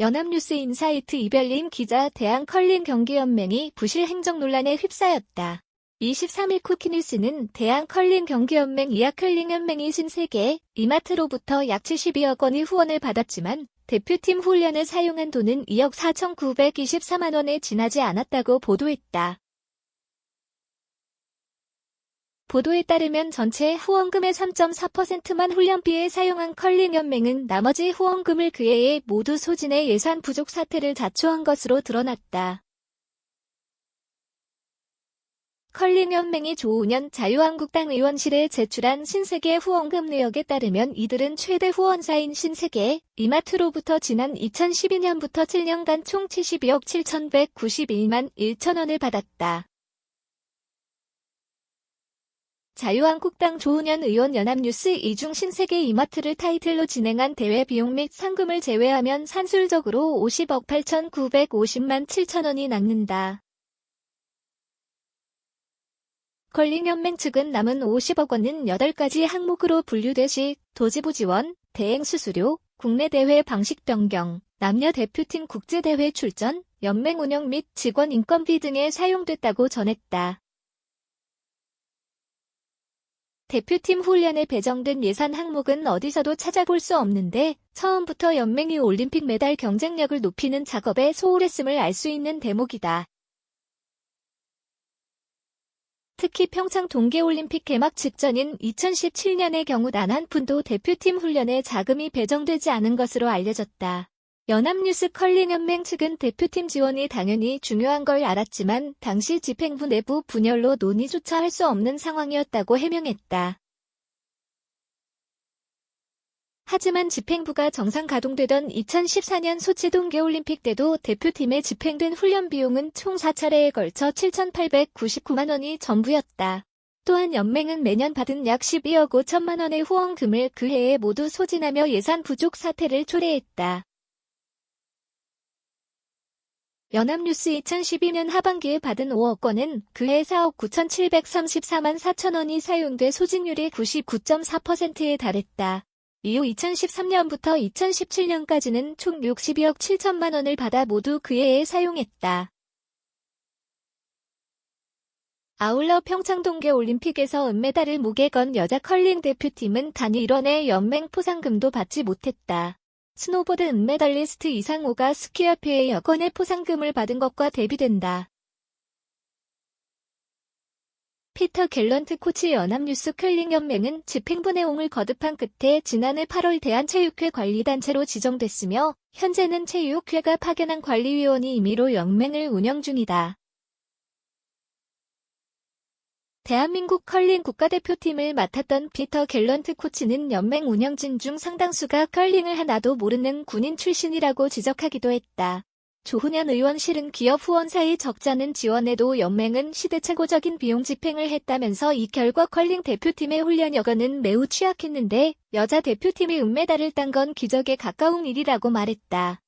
연합뉴스 인사이트 이별림 기자 대한컬링경기연맹이 부실 행정 논란에 휩싸였다. 23일 쿠키뉴스는 대한컬링경기연맹 이하컬링연맹이 신세계 이마트로부터 약 72억 원의 후원을 받았지만 대표팀 훈련에 사용한 돈은 2억 4,924만 원에 지나지 않았다고 보도했다. 보도에 따르면 전체 후원금의 3.4%만 훈련비에 사용한 컬링 연맹은 나머지 후원금을 그해에 모두 소진해 예산 부족 사태를 자초한 것으로 드러났다. 컬링 연맹이 조은현 자유한국당 의원실에 제출한 신세계 후원금 내역에 따르면 이들은 최대 후원사인 신세계, 이마트로부터 지난 2012년부터 7년간 총 72억 7,191만 1천원을 받았다. 자유한국당 조은현 의원 연합뉴스 이중 신 세계 이마트를 타이틀로 진행한 대회 비용 및 상금을 제외하면 산술적으로 50억 8,950만 7천원이 남는다. 컬링연맹 측은 남은 50억 원은 8가지 항목으로 분류되시 도지부 지원, 대행 수수료, 국내 대회 방식 변경, 남녀 대표팀 국제대회 출전, 연맹 운영 및 직원 인건비 등에 사용됐다고 전했다. 대표팀 훈련에 배정된 예산 항목은 어디서도 찾아볼 수 없는데 처음부터 연맹이 올림픽 메달 경쟁력을 높이는 작업에 소홀했음을 알 수 있는 대목이다. 특히 평창 동계올림픽 개막 직전인 2017년의 경우 단 한 푼도 대표팀 훈련에 자금이 배정되지 않은 것으로 알려졌다. 연합뉴스 컬링연맹 측은 대표팀 지원이 당연히 중요한 걸 알았지만 당시 집행부 내부 분열로 논의조차 할 수 없는 상황이었다고 해명했다. 하지만 집행부가 정상 가동되던 2014년 소치 동계올림픽 때도 대표팀에 집행된 훈련 비용은 총 4차례에 걸쳐 7,899만 원이 전부였다. 또한 연맹은 매년 받은 약 12억 5천만 원의 후원금을 그 해에 모두 소진하며 예산 부족 사태를 초래했다. 연합뉴스 2012년 하반기에 받은 5억 원은 그해 4억 9,734만 4천 원이 사용돼 소진율이 99.4%에 달했다. 이후 2013년부터 2017년까지는 총 62억 7천만 원을 받아 모두 그 해에 사용했다. 아울러 평창 동계 올림픽에서 은메달을 목에 건 여자 컬링 대표팀은 단 1원의 연맹 포상금도 받지 못했다. 스노보드 은메달리스트 이상호가 스키협회의 여건의 포상금을 받은 것과 대비된다. 피터 갤런트 코치 연합뉴스 클링연맹은 집행부 내용을 거듭한 끝에 지난해 8월 대한체육회 관리단체로 지정됐으며 현재는 체육회가 파견한 관리위원이 임의로 연맹을 운영 중이다. 대한민국 컬링 국가대표팀을 맡았던 피터 갤런트 코치는 연맹 운영진 중 상당수가 컬링을 하나도 모르는 군인 출신이라고 지적하기도 했다. 조훈현 의원실은 기업 후원사의 적자는 지원해도 연맹은 시대 최고적인 비용 집행을 했다면서 이 결과 컬링 대표팀의 훈련 여건은 매우 취약했는데 여자 대표팀이 은메달을 딴 건 기적에 가까운 일이라고 말했다.